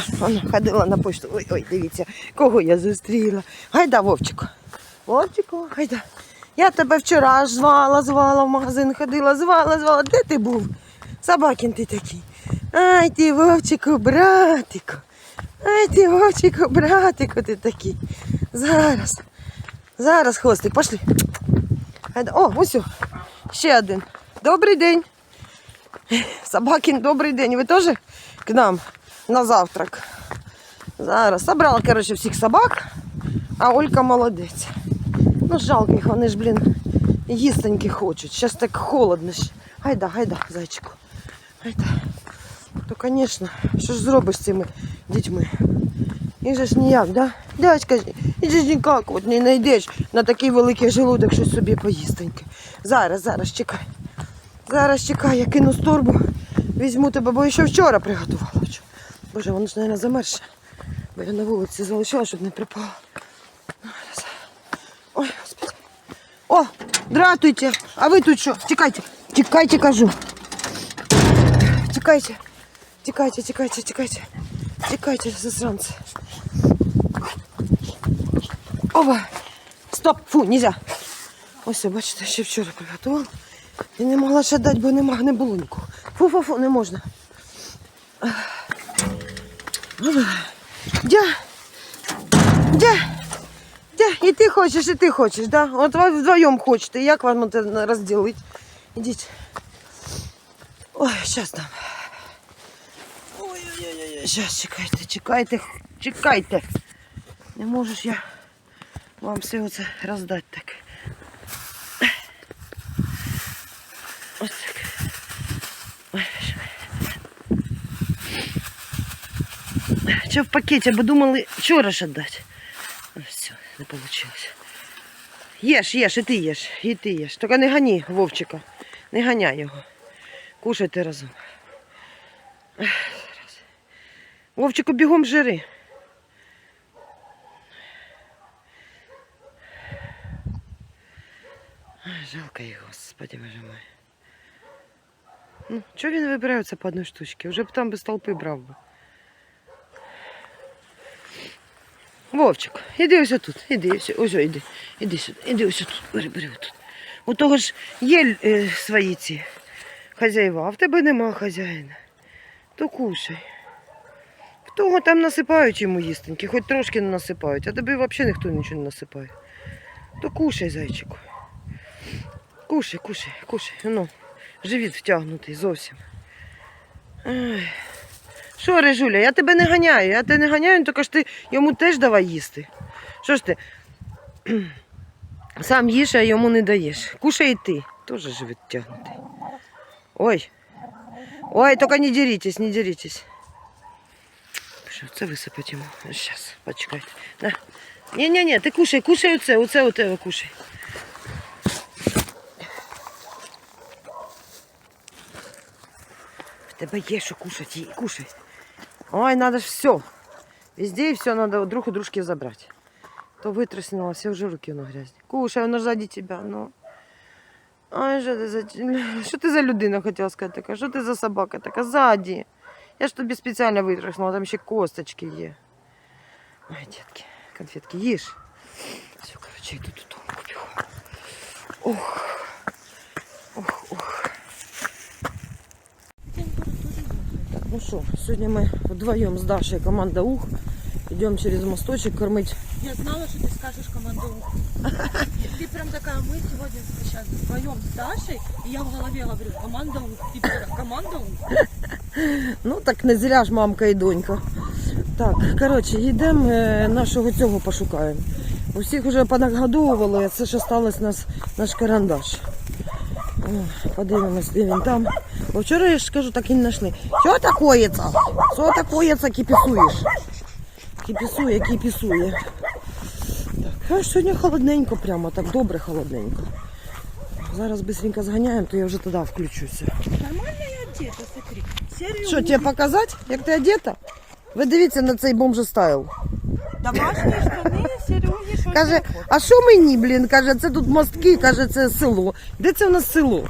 Що, ходила на почту. Ой, ой, дивіться, кого я зустріла. Гайда, Вовчику. Вовчику, гайда. Я тебе вчора звала, звала в магазин, ходила, звала, звала. Де ти був? Собакін ти такий. Ай ти, Вовчику, братику. Ай ти, Вовчику, братику, ти такий. Зараз. Зараз, хвостик, пошли. Гайда. О, ось. Ще один. Добрий день. Собакін, добрий день. Ви теж к нам на завтрак? Зараз. Собрала, коротше, всіх собак, а Олька молодець. Ну, жалко їх, вони ж, блін, їстеньки хочуть. Зараз так холодно. Гайда, гайда, зайчику. Гайда. То, звісно, що ж зробиш з цими дітьми? Їх же ж ніяк, да? Дядька, і ж ніяк от не знайдеш на такий великий желудок щось собі поїстеньке. Зараз, зараз, чекай. Зараз чекай, я кину з торбу, візьму тебе, бо ще вчора приготувала. Боже, воно ж, мабуть, замерше. Бо я на вулиці залишила, щоб не припало. Ну. Ой, господи. О, дратуйте. А ви тут що? Тікайте. Тікайте, кажу. Тікайте. Тікайте, тікайте, тікайте. Тікайте, засранці. Ова. Стоп, фу, нельзя. Ось, бачите, ще вчора приготувала. І не могла ще дати, бо нема, не було нікого. Фу-фу-фу, не можна. Ова. Дя. Дя. Дя. І ти хочеш, і ти хочеш, да? От ви вдвоєм хочете. Як вам це розділити? Ідіть. Ой, зараз там. Ой-ой-ой, зараз чекайте, чекайте, чекайте. Не можу ж я вам все це роздати так. Що в пакеті, бо думали вчора ж віддати. Все, не вийшло. Єш, єш, і ти їш, і ти їш. Тільки не гані Вовчика. Не ганяй його. Кушайте разом. Вовчику бігом жири. Жалко їх, господи, боже мой. Ну, чого він вибирається по одній штучці? Вже б там без толпи брав би. Вовчик, іди ось тут, іди ось, ось, іди, іди сюди, іди ось тут, бери, бери тут. У того ж є е, свої ці хазяїва, а в тебе нема хазяїна. То кушай. В того там насипають йому їстеньки, хоч трошки не насипають, а тобі взагалі ніхто нічого не насипає. То кушай, зайчику. Кушай, кушай, кушай. Ну, живіт втягнутий зовсім. Ай. Що, Режуля, я тебе не ганяю, я тебе не ганяю, тільки ж ти йому теж давай їсти. Що ж ти? Сам їш, а йому не даєш. Кушай ти. Теж живіт втягнутий. Ой. Ой, тільки не дерітесь, не дерітесь. Що, це висипати йому. Зараз, почекайте. На. Ні-ні-ні, ти кушай, кушай оце, оце у тебе кушай. В тебе є що кушати, кушай. Ой, надо ж все. Везде и все надо друг у дружки забрать. То вытряснула, все уже руки на грязні. Кушай, воно сзади тебя, ну. Ой, що ти за що ти за людина хотіла сказати така? Що ти за собака така? Ззаді. Я ж тобі спеціально витряснула, там ще косточки є. Ой, дітки, конфетки їж. Все, короче, йду додому. Ох. Ох, ох. Так, ну що, сьогодні ми вдвоєм з Дашею, команда УХ. Йдемо через мосточок кормить. Я знала, что ты скажешь команду «Ух». Ты прям такая, мы сегодня сейчас вдвоем с Дашей, и я в голове говорю, команда ух, и ты такая, команда ух. Ну так не зря ж мамка і донька. Так, коротше, йдемо е, нашого цього пошукаємо. Усіх вже понагодовували, а це ж осталось нас наш карандаш. О, подивимось, де він там. Бо вчора я ж кажу, так і не знайшли. Що такое це? Що такое це кипісуєш? Кипісує, кипісує. Так, а сьогодні холодненько прямо, так добре холодненько. Зараз быстренько зганяємо, то я вже тоді включуся. Нормально я одета, смотри. Серый Що, тебе показати, як ти одета? Ви дивіться на цей бомжестайл. домашние штаны, серьги, что Каже, а що мені, блін? Каже, це тут мостки, каже, це село. Де це у нас село?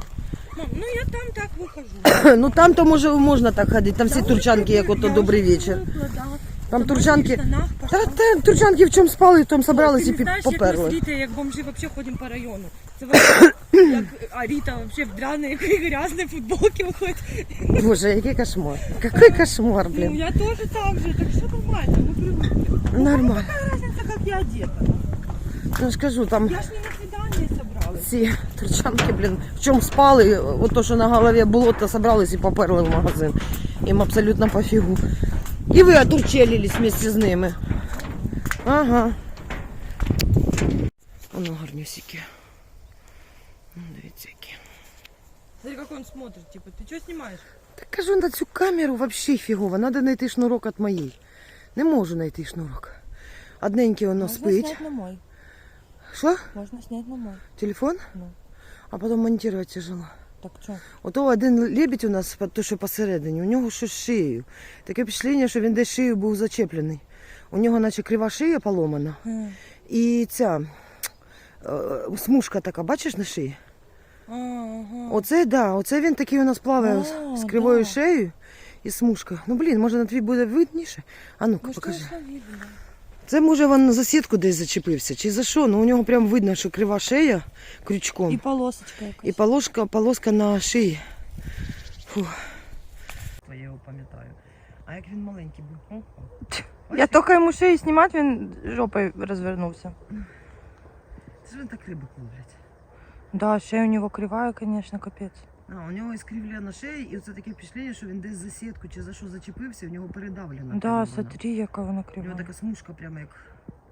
Мам, ну я там так выхожу. Ну там то може можна так ходити, там всі Да, турчанки, як я ото уже добрий вечір. привыкла, да. Там Собаки в турчанки. штанах Та, пошла. та турчанки в чому спали, в тому собрались і Ти не знаєш, пі- як ми з поперли. Рітою, як бомжі вообще ходимо по району. Це вообще, як а Ріта вообще в драної грязної футболці виходить. Боже, який кошмар. Який кошмар, Ну, блін. я тоже так же, так все нормально, мы привыкли. Нормально. Какая разница, как я одета? Ну ж кажу, там Я ж не ці турчанки, блін, в чому спали, от то, що на голові було, то собрались і поперли в магазин. Їм абсолютно пофігу. І ви отурчелились вместе з ними. Ага. Воно гарнюсіки. Ну, Дивіться, які. Смотри, как он смотрит, типа, ты что снимаешь? Так кажу, на цю камеру взагалі фігово. Треба знайти шнурок від моєї. Не можу знайти шнурок. Одненький воно спить. на мой. Що? Можно снять на мой. Телефон? Ну. А потім монтувати тяжело. Так что? Ото один лебідь у нас, то що посередині, у нього щось шиєю. Таке впечатлення, що він десь шиєю був зачеплений. У нього наче крива шия поломана. І ця е, смужка така, бачиш на шиї? Ага. Оце, да, оце він такий у нас плаває А, з кривою да. шиєю і смужка. Ну блін, може на твій буде видніше? А ну-ка, покажи. видно. Це може він за сітку десь зачепився, чи за що? Ну у нього прям видно, що крива шия крючком. И полосочка якась. І полоска, полоска на шиї. Фу. Я його пам'ятаю. А як він маленький був? Я только ему шею снимать, він жопой развернулся. Це ж він так рибок ловлять. Да, шея у него кривая, конечно, капец. А, у нього іскривлена шея, і це таке впечатлення, що він десь за сітку чи за що зачепився, у нього передавлено. Да, прямо вона. смотри, яка вона У нього така смужка прямо як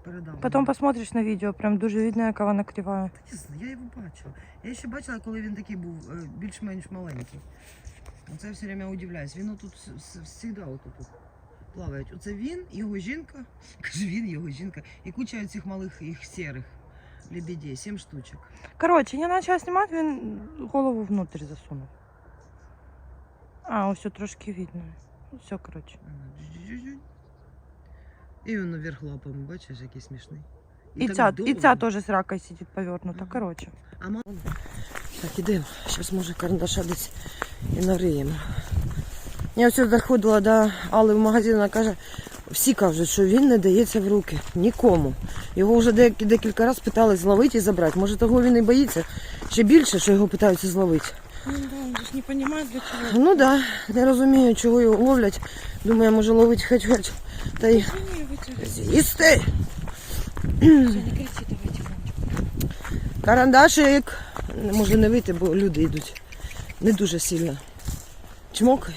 передавлена. Потом посмотришь на відео, прям дуже видно, яка вона кривая. Та не знаю, я його бачила. Я ще бачила, коли він такий був е, більш-менш маленький. Оце я все время удивляюсь. Він отут завжди отут от плаває. Оце він, його жінка, кажу він, його жінка, і куча цих малих їх серих лебедей, сім штучок. Короче, я почала знімати, він голову внутрь засунув. А, ось все трошки видно. Все, короче. І він наверх лапами, бачиш, який смішний. І, так ця, і ця теж з ракою сидить повернута. Ага. Короче. А ма- Так, ідемо. Зараз може карандаша десь і навриємо. Я ось доходила до Алли в магазин, вона каже, всі кажуть, що він не дається в руки нікому. Його вже декілька разів питались зловити і забрати. Може того він і боїться ще більше, що його питаються зловити. Ну да, ж не понимает, для чего. Ну так, да, не розумію, чого його ловлять. Думаю, може ловити хоч хоч. Та й з'їсти. Карандашик. Може не вийти, бо люди йдуть. Не дуже сильно. Чмокай.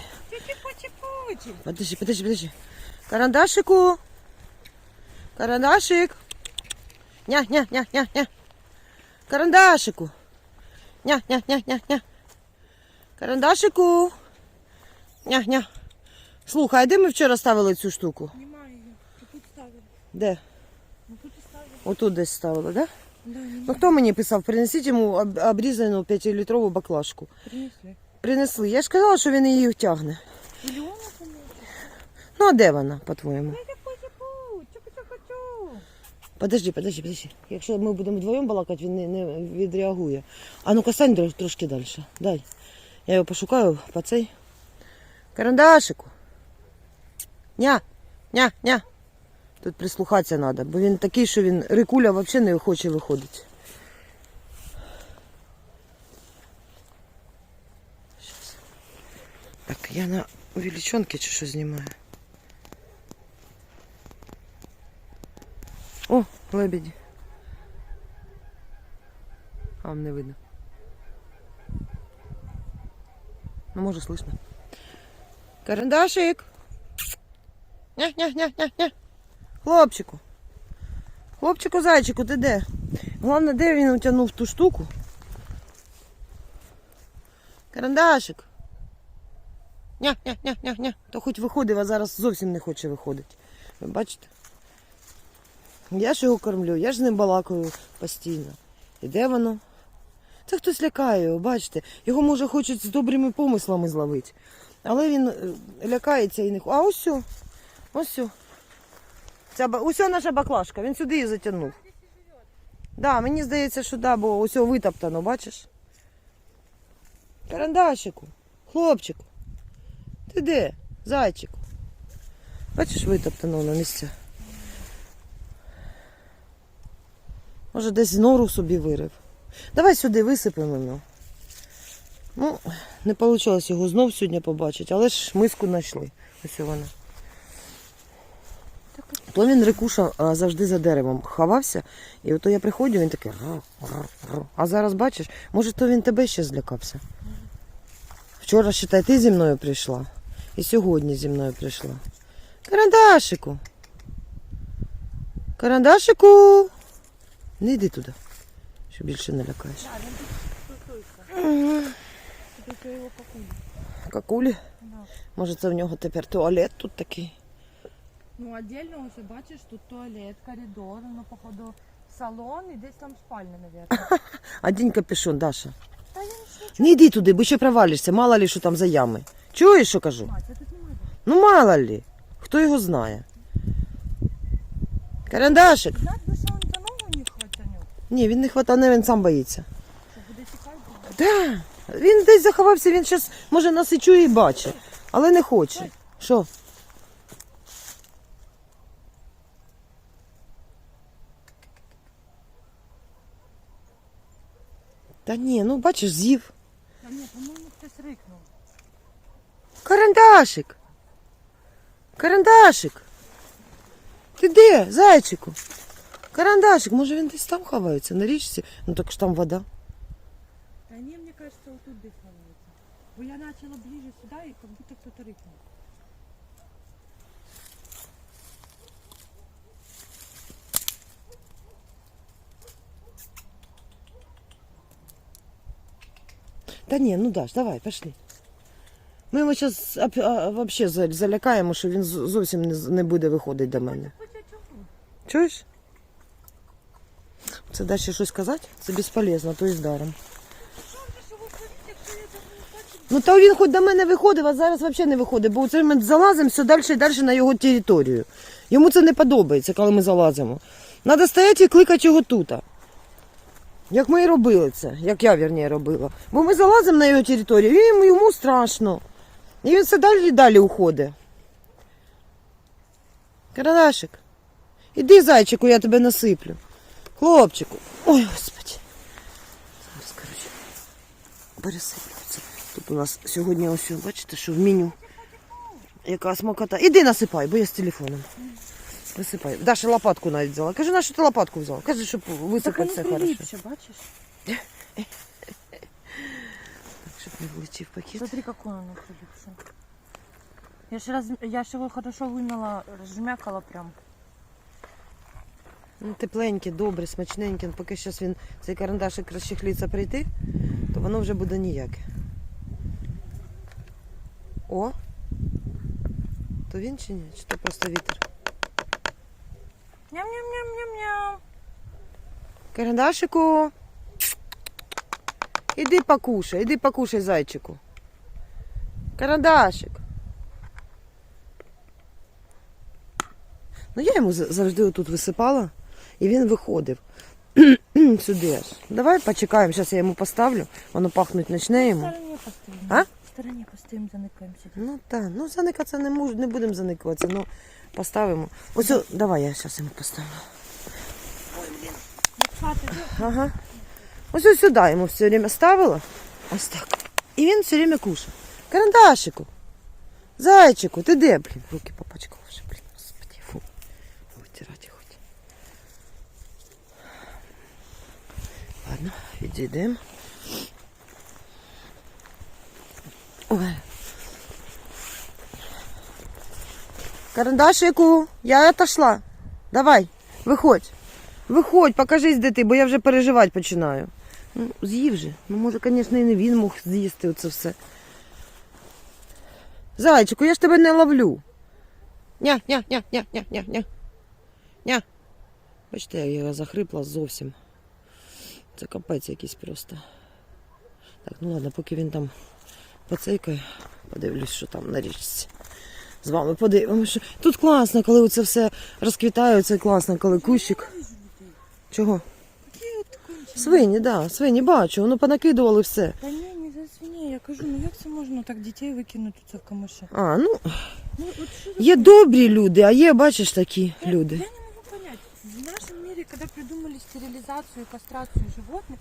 Подожди, подожди, подожди. Карандашику. Карандашик. Ня, ня, ня, ня, ня. Карандашику. Ня, ня, ня, ня, ня. Карандашику. Ня, ня. Слухай, а де ми вчора ставили цю штуку? Снимай ее. Тут ставил. Де? Ну тут и ставил. Отут десь ставили, да? Да, Ну хто мені писав, принесіть йому об- обрізану 5-літрову баклажку. принесли. Принесли. Я ж казала, що він її тягне. Или он это может? Ну а де вона, по-твоєму? Подожди, подожди, подожди. Якщо ми будемо вдвоєм балакати, він не, не відреагує. А ну-ка стань трошки далі. Дай. Я його пошукаю по цей. Карандашику. Ня, ня, ня. Тут прислухатися треба, бо він такий, що він рикуля взагалі не хоче виходити. Так, я на увеличенки чи що знімаю. О, лебеді. А, не видно. Ну, може, слышно. Карандашик. Ня-ня-ня-ня-ня. Хлопчику. Хлопчику, зайчику, ти де? Головне, де він утягнув ту штуку? Карандашик. Ня-ня-ня-ня-ня. То хоч виходив, а зараз зовсім не хоче виходити. Ви бачите? Я ж його кормлю, я ж з ним балакаю постійно. І де воно? Це хтось лякає його, бачите. Його, може, хочуть з добрими помислами зловити. Але він е, лякається і не. А ось сю. Ось сю. Ця, ось наша баклажка, він сюди її затягнув. Да, мені здається, що да, бо ось витоптано, бачиш? Карандашику, хлопчику. Ти де? Зайчику. Бачиш, витоптано на місця. Може, десь нору собі вирив. Давай сюди висипемо його. Ну, не вийшло його знов сьогодні побачити, але ж миску знайшли. Ось вона. То він рикуша завжди за деревом ховався, і ото я приходжу, він такий. А зараз бачиш, може, то він тебе ще злякався. Вчора, считай, ти зі мною прийшла. І сьогодні зі мною прийшла. Карандашику. Карандашику. Не йди туди, що більше не лякаєш. Какулі? Може, це в нього тепер туалет тут такий. Ну, отдельно ось бачиш, тут туалет, коридор, ну, походу, салон і десь там спальня, мабуть. Одінь капюшон, Даша. Та я не Не йди туди, бо ще провалишся, мало ли що там за ями. Чуєш, що кажу? Мать, а тут немає. Ну мало ли. Хто його знає? Карандашик. Знать би, що він за ногу не хватанув, Ні, він не хватане, він сам боїться. Да. Він десь заховався, він зараз, може, нас і чує і бачить, але не хоче. Що? Та ні, ну бачиш, з'їв. Та ні, по-моєму, хтось рикнув. Карандашик. Карандашик. Ти де, зайчику? Карандашик, може він десь там ховається, на річці? Ну так ж там вода. Та ні, мені кажется, отут десь ховається. Бо я почала ближе сюди, і як будто хтось рикнув. Та ні, ну Даш, давай, пішли. Ми його зараз взагалі залякаємо, що він зовсім не, не буде виходити до мене. Чуєш? Це далі щось казати? Це безполезно, то і бачу? Ну та він хоч до мене виходив, а зараз взагалі не виходить, бо це ми залазимо все далі і далі на його територію. Йому це не подобається, коли ми залазимо. Треба стояти і кликати його тут. Як ми і робили це, як я вірніше робила. Бо ми залазимо на його територію, і йому- страшно. І він все далі і далі уходить. Карадашик, іди, зайчику, я тебе насиплю. Хлопчику. Ой, господи. Зараз, коротше, пересиплюється. Тут у нас сьогодні ось, бачите, що в меню. Яка смакота. Іди насипай, бо я з телефоном. Насипай. Даша лопатку навіть взяла. Кажи, на що ти лопатку взяла? Кажи, щоб висипати все хорошо. приліпше, бачиш? Щоб не влетів пакет. Смотри, какой он прилипший. Я ж, раз... я ж его хорошо вымела, разжмякала прям. Ну, смачненьке. Ну, Поки зараз він цей карандашик розчехлиться прийти, то воно вже буде ніяке. О! То він чи ні? Чи то просто вітер? Ням-ням-ням-ням-ням. Карандашику. Іди покушай, іди покушай зайчику. Карандашик. Ну я йому завжди отут висипала, і він виходив. Сюди аж. Давай почекаємо, зараз я йому поставлю. Воно пахнуть почне йому. А? В стороне постоим, заныкаемся. Ну так, ну заникатися не мож, не будемо заникуватися, ну поставимо. Ось, о, давай я зараз йому поставлю. Ага. Ось ось сюди йому все время ставила. Ось так. І він все время кушає. Карандашику. Зайчику, ти де, блін? Руки попачкав вже, блін, господи, фу. Витирати хоч. Ой. Карандашику, я отошла. Давай, виходь. Виходь, покажись, де ти, бо я вже переживати починаю. Ну, з'їв же. Ну, може, звісно, і не він мог з'їсти оце все. Зайчику, я ж тебе не ловлю. Ня, ня, ня, ня, ня, ня. Ня. Бачите, я його захрипла зовсім. Це капець якийсь просто. Так, ну ладно, поки він там поцейкає, подивлюсь, що там на річці. З вами подивимося. Тут класно, коли це все розквітає, це класно, коли кущик. Чого? Свині, так, да, свині бачу, воно понакидували все. Да не, не за свиней, я кажу, ну як це можна так дітей викинути це в камиші? А, ну, Ну, от що є добрі люди, а є, бачиш, такі Я- люди. Я не могу понять. В мире, когда придумали стерилизацию и кастрацию животных,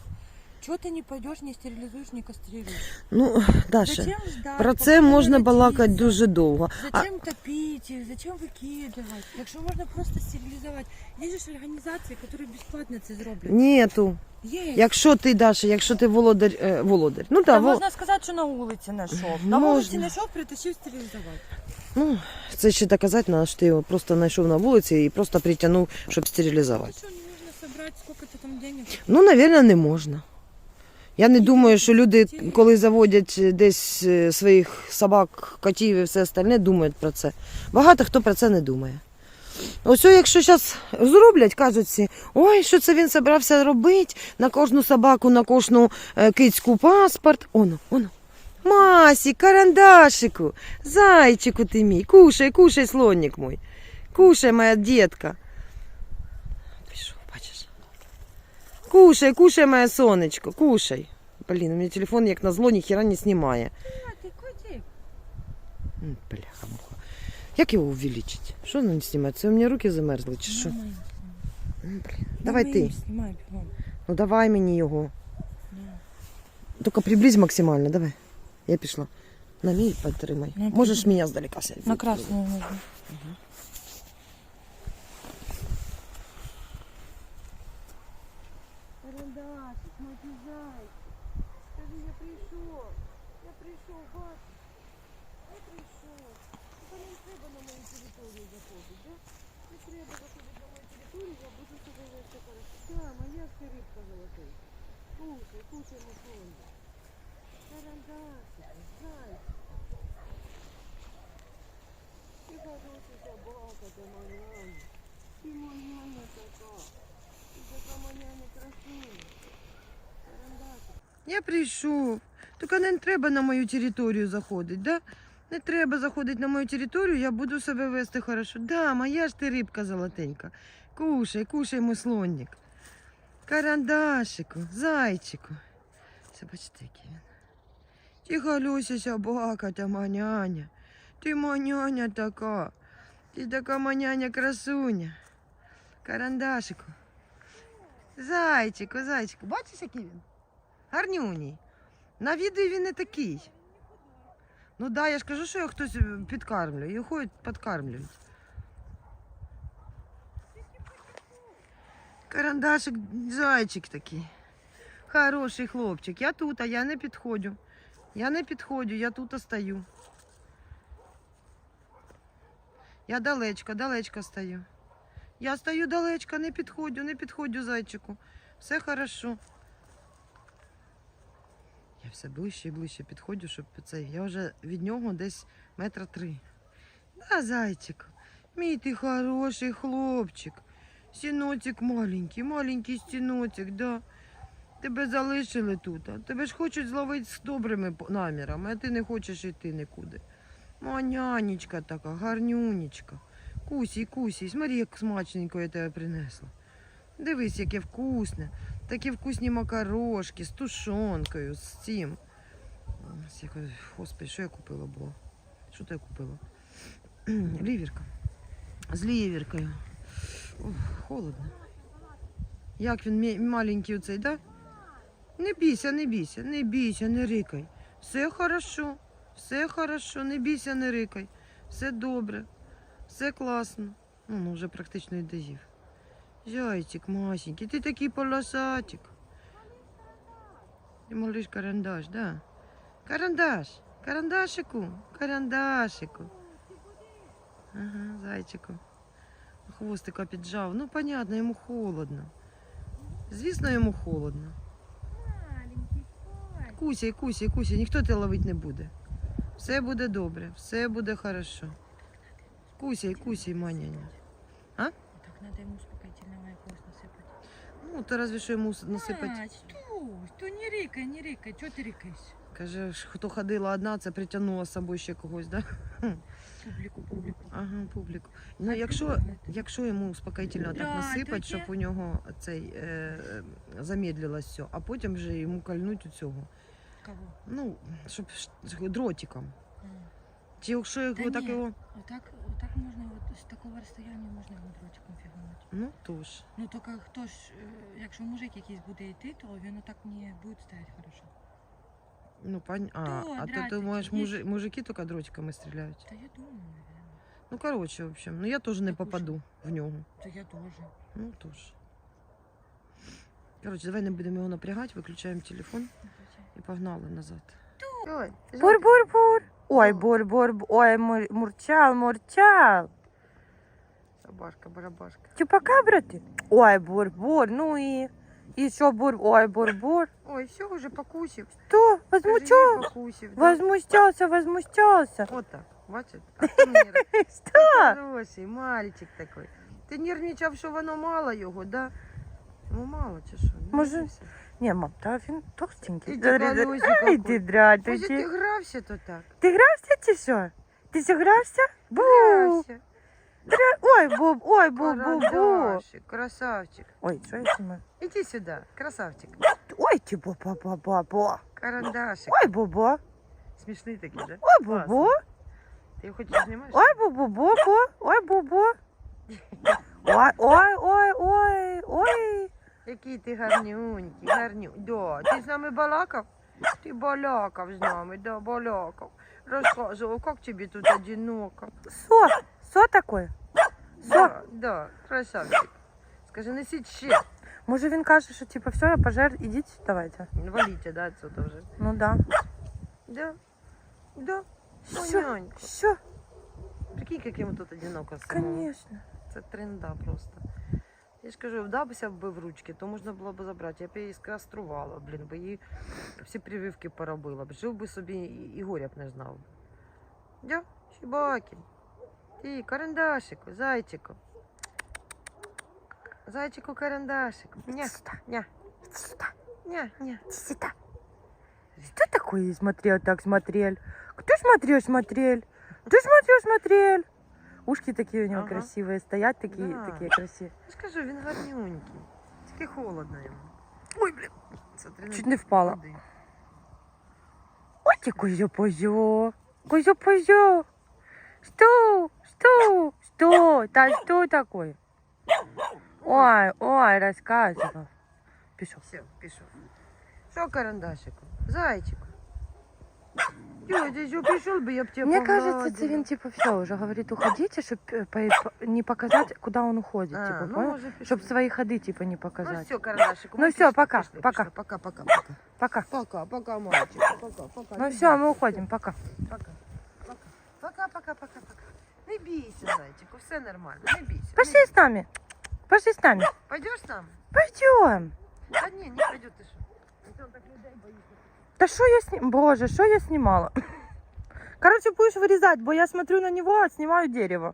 чего ты не пойдешь, не стерилизуешь, не кастрируешь? Ну, Даша, Зачем ждать? про це можна родяться? балакати дуже довго. А, Зачем топить их? Зачем викидувати? Якщо можна просто стерилізувати. Є ж організації, які безплатно це зроблять. нету. Є. Якщо ти, Даша, якщо ти володар, е, володар. Ну Та так, во, можна сказати, що на вулиці знайшов. На Можна. вулиці знайшов, притащив стерилізувати. ну, це ще так казати, треба, що ти його просто знайшов на вулиці і просто притягнув, щоб стерилізувати. Що, не можна зібрати, скільки там денег? Ну, навірно, не можна. Я не думаю, що люди, коли заводять десь е, своїх собак, котів і все остальне, думають про це. Багато хто про це не думає. Ось якщо зараз зроблять, кажуть всі, ой, що це він собрався робити, на кожну собаку, на кожну е, кицьку паспорт. Оно, оно. Масі, карандашику, зайчику ти мій, кушай, кушай, слонник мой. Кушай, моя дітка. Пішов, бачиш. Кушай, кушай, моє сонечко, кушай. Блін, у мене телефон, як назло, ніхіра не знімає. Бляха, муха. Як його увеличить? Що воно не знімає? Це у мене руки замерзли, чи що? Блін. Давай ти. Ну давай мені його. Тільки приблизь максимально, давай. Я пішла. На мій підтримай. Ну, Можеш мене здалека сяти. На красную нужно. Карандаш, мой зай. Скажи, я прийшов. Я прийшов, бач. Я прийшов. Тільки не треба на мою територію заходити, да? Не треба заходити на мою територію, я буду себе вести хорошо. Да, моя ж ти рибка золотий. Кушай, кушай, мусонда. Карандашик, зай. Ти хороша собака, ти моя. Ти моя така. Ти така моя некрасива. Карандашик. Я прийшов. Тільки не треба на мою територію заходити, да? Не треба заходити на мою територію, я буду себе вести хорошо. Да, моя ж ти рибка золотенька. Кушай, кушай, мой слонник. Карандашику, зайчику. Це бачите, який він. Ти галюся собака, та маняня. Ти маняня така. Ти така маняня красуня. Карандашику. Зайчику, зайчику. Бачиш, який він? Гарнюній. На відео він не такий. Ну да, я ж кажу, що його хтось е, підкармлює. Його ходять, підкармлюють. Карандашик, зайчик такий. Хороший хлопчик. Я тут, а я не підходжу. Я не підходжу, я тут стою. Я далечко, далечко стою. Я стою далечко, не підходжу, не підходжу зайчику. Все хорошо. Я все ближче і ближче підходжу, щоб цей. Я вже від нього десь метра три. Да, зайчик, мій ти хороший хлопчик. Сіночок маленький, маленький стіночок, да. Тебе залишили тут. А тебе ж хочуть зловити з добрими намірами, а ти не хочеш йти нікуди. Манянечка така, гарнюнечка. Кусій, кусій, смотри, як смачненько я тебе принесла. Дивись, яке вкусне. Такі вкусні макарошки з тушонкою, з цим. Господи, що я купила було? Що то я купила? Лівірка. З лівіркою. Ох, холодно. Як він маленький оцей, да? Не бійся, не бійся, не бійся, не рикай. Все хорошо, все хорошо, не бійся, не рикай. Все добре, все класно. Ну, ну вже практично і доїв. Зайчик масенький, ти такий полосатик. Ти малиш карандаш, да? Карандаш, карандашику, карандашику. Ага, зайчику. Хвостика піджав. Ну, понятно, йому холодно. Звісно, йому холодно. Кусяй, кусяй, кусяй, ніхто тебе ловити не буде. Все буде добре, все буде хорошо. Кусяй, кусяй, маняня. Так ему успокоительного якогось насыпать. Ну, то разве що йому насипати. А, что? Что не рикай, не рикай. Чего ты рикаешь? Каже, ж, хто ходила одна, це притягнула з собою ще когось, да? Публику, публику. Ага, публіку. Ну, якщо, якщо йому успокоїтельно так Да, насипати, щоб у нього цей е, замедлилось все, а потім вже йому кальнуть у цього. Кого? Ну, щоб ш- дротиком. Чи якщо його Та так ні. його. Отак, отак можна, з такого розстояння можна його дротиком фігнути. Ну тож. Ну тільки хто ж, е, якщо мужик якийсь буде йти, то він отак не буде стояти хорошо. Ну, пон... а, То, а ти дротики, мужи... мужики тільки дротиками стріляють? Та я думаю, наверное. Ну, коротше, в общем, ну я теж не Так уж. попаду в нього. То я теж. Ну тож. Коротше, давай не будемо його напрягати, виключаємо телефон і погнали назад. Бур-бур-бур. Ой, бур-бур. Ой, мур- мурчал, мурчал Собашка, барабашка. Чупакабра ты? Ой, бур-бур. Ну и... И что бур... Ой, бур-бур. Ой, все, уже покусив. Что? Скажи, Возмучал? їй покусив. да? Возмущался, возмущался. Вот так, бачиш? А ти нерв- Что? Хороший, мальчик такой. Ти нервничав, що воно мало його, да? Ну мало чи що? Не Може, дивися. Не, мам, да он толстенький. Иди, Смотри, Галюсик Ай, какой. ты Може, ти дратучий. грався то так? Ты грався чи що? Ти все грався? Бу! Грався. Ой, буб, ой, бу-бу-бу. Карандашик, красавчик. Ой, что я снимаю? Иди сюда, красавчик. Ой, ты бу-бу-бу-бу. Карандашик. Ой, бубо. Смішний такий, да? Ой, бубо. Ти його хочеш знімаєш? Ой, бу-бу-бу-бу. Ой, бубо. Ой, ой, ой, ой, ой. Який ти гарнюнький, гарню. Да, ти з нами балакав? Ти балакав з нами, да, балакав. Розказував, як тобі тут одиноко. Со, со такое? Со. Да, да, красавчик. Скажи, несіть ще. Може він каже, що типу, все, я пожер, ідіть, давайте. Валіть, да, отсюда вже. Ну да. Да, да. Все, все, Прикинь, яким ми тут одиноко самому. конечно. Це тренда просто. Я ж кажу, вдався б в ручки, то можна було б забрати. Я б її скаструвала, блін, бо її всі прививки поробила б. Жив би собі і, і горя б не знав. Я, Щебакін. Ти, карандашику, зайчику. Зайчику, карандашику. Ня, Сюда, ня, сюда, ня, ня. сюда. Что такое смотрел, так смотрел? Кто смотрел, смотрел? Кто смотрел, смотрел? Ушки такие у него Ага. красивые стоят, такие, Да. такие красивые. Я ж кажу, він гарнюнький. Тільки холодно йому. Ой, блін. Смотри, Чуть не впала. води. Ой, ты козё-позё, козё-позё. Что, что, что, да что такое? Ой, ой, рассказывал. Пішов. Все, пішов. Що, карандашику? Зайчику. Дядя, що пішов би, я б тебе Мне погладила. кажется, Цивин типа все уже говорит, уходите, чтобы не показать, куда он уходит, А, типа, ну, понял? може, пішов. Щоб свои ходы типа не Ну показать. все, карандашику. Ну ми всё, пішли, пока, пішли, пока. пішли. Пока, пока, пока. Пока. Пока, пока, мальчик. Пока, пока. Ну Не все, мы бійся. уходим, пока. Пока. Пока. Пока, пока, пока, пока. Не бійся, зайчику, все нормально. Не бійся. Пошли Не... с нами. Пошли с нами. Пойдеш там? Пойдем. Та ні, не пойдет, ти що. Ти так людей боїшся. Да что я снимала? Боже, что я снимала? Короче, будешь вырезать, бо я смотрю на него, а снимаю дерево.